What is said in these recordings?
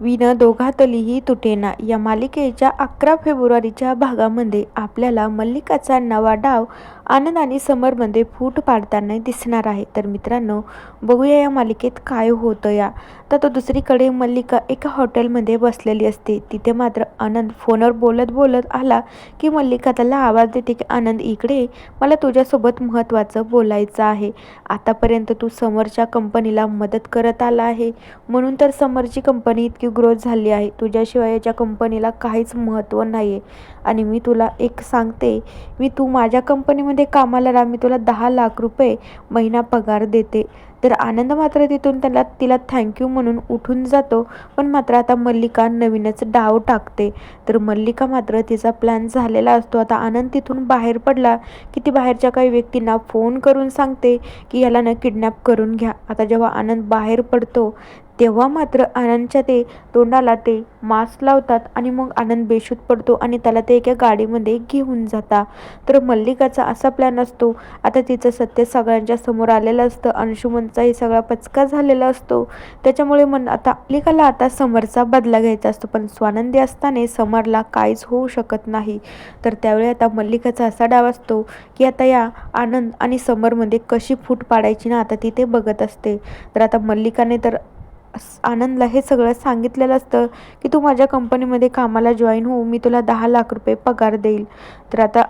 Win दोघातलीही तुटेना. या मालिकेच्या अकरा फेब्रुवारीच्या भागामध्ये आपल्याला मल्लिकाचा नवा डाव आनंद आणि समरमध्ये फूट पाडताना दिसणार आहे. तर मित्रांनो बघूया या मालिकेत काय होतं या तर तो दुसरीकडे मल्लिका एका हॉटेलमध्ये बसलेली असते. तिथे मात्र आनंद फोनवर बोलत बोलत आला की मल्लिका त्याला आवाज देते की आनंद इकडे मला तुझ्यासोबत महत्त्वाचं बोलायचं आहे. आतापर्यंत तू समरच्या कंपनीला मदत करत आला आहे. म्हणून तर समरची कंपनी इतकी ग्रोथ झाली आहे. तुझ्याशिवाय याच्या कंपनीला काहीच महत्त्व नाही आहे आणि मी तुला एक सांगते मी तू माझ्या कंपनीमध्ये कामाला राहा मी तुला दहा लाख रुपये महिना पगार देते. तर आनंद मात्र तिथून त्याला तिला थँक्यू म्हणून उठून जातो. पण मात्र आता मल्लिका नवीनच डाव टाकते. तर मल्लिका मात्र तिचा प्लॅन झालेला असतो. आता आनंद तिथून बाहेर पडला की ती बाहेरच्या काही व्यक्तींना फोन करून सांगते की याला न किडनॅप करून घ्या. आता जेव्हा आनंद बाहेर पडतो तेव्हा मात्र आनंदच्या ते तोंडाला ते मास्क लावतात आणि मग आनंद बेशूत पडतो आणि त्याला ते एका गाडीमध्ये घेऊन जाता तर मल्लिकाचा असा प्लॅन असतो. आता तिचं सत्य सगळ्यांच्या समोर आलेलं असतं. अंशुमन त्यांचाही सगळा पचका झालेला असतो. त्याच्यामुळे मन आता मल्लिकाला आता समरचा बदला घ्यायचा असतो पण स्वानंदी असताना समरला काहीच होऊ शकत नाही. तर त्यावेळी आता मल्लिकाचा असा डाव असतो की आता या आनंद आणि समरमध्ये कशी फूट पाडायची ना आता ती ते बघत असते. तर आता मल्लिकाने तर आनंदला हे सगळं सांगितलेलं असतं की तू माझ्या कंपनीमध्ये कामाला जॉईन हो मी तुला दहा लाख रुपये पगार देईल. तर आता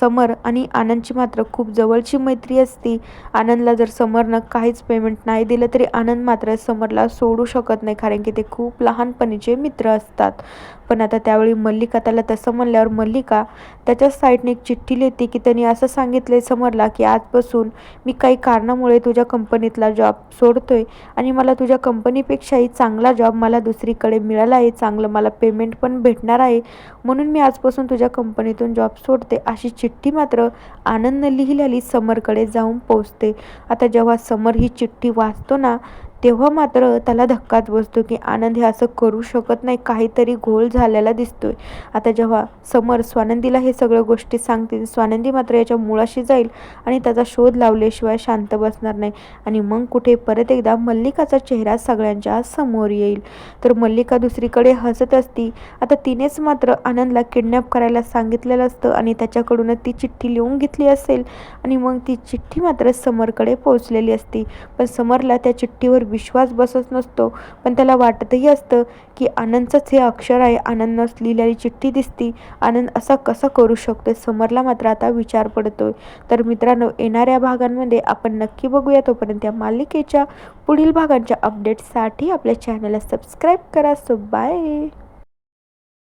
समर आणि आनंदची मात्र खूप जवळची मैत्री असती. आनंदला जर समरनं काहीच पेमेंट नाही दिलं तरी आनंद मात्र समरला सोडू शकत नाही कारण की ते खूप लहानपणीचे मित्र असतात. पण आता त्यावेळी मल्लिका त्याला तसं म्हणल्यावर मल्लिका त्याच्याच साईडने एक चिठ्ठी लिहिते की त्यांनी असं सांगितले समरला की आजपासून मी काही कारणामुळे तुझ्या कंपनीतला जॉब सोडतोय आणि मला तुझ्या कंपनीपेक्षाही चांगला जॉब मला दुसरीकडे मिळाला आहे चांगलं मला पेमेंट पण भेटणार आहे म्हणून मी आजपासून तुझ्या कंपनीतून जॉब सोडते अशी चिठ्ठी मात्र आनंद लिहिलेली समरकडे जाऊन पोचते आता जेव्हा समर ही चिठ्ठी वाचतो ना तेव्हा मात्र त्याला धक्काच बसतो की आनंद हे असं करू शकत नाही. काहीतरी घोळ झालेला दिसतोय. आता जेव्हा समर स्वानंदीला हे सगळं गोष्टी सांगतील स्वानंदी मात्र याच्या मुळाशी जाईल आणि त्याचा शोध लावल्याशिवाय शांत बसणार नाही. आणि मग कुठे परत एकदा मल्लिकाचा चेहरा सगळ्यांच्या समोर येईल. तर मल्लिका दुसरीकडे हसत असती. आता तिनेच मात्र आनंदला किडनॅप करायला सांगितलेलं असतं आणि त्याच्याकडूनच ती चिठ्ठी लिहून घेतली असेल. आणि मग ती चिठ्ठी मात्र समरकडे पोहोचलेली असती. पण समरला त्या चिठ्ठीवर विश्वास बसत नसतो. पण त्याला वाटतही असतं की आनंदचंच हे अक्षर आहे. आनंदनं लिहिलेली चिठ्ठी दिसती. आनंद असा कसा करू शकतो समरला मात्र आता विचार पडतोय. तर मित्रांनो येणाऱ्या भागांमध्ये आपण नक्की बघूया. तोपर्यंत या मालिकेच्या पुढील भागांच्या अपडेट्ससाठी आपल्या चॅनलला सबस्क्राईब करा. So bye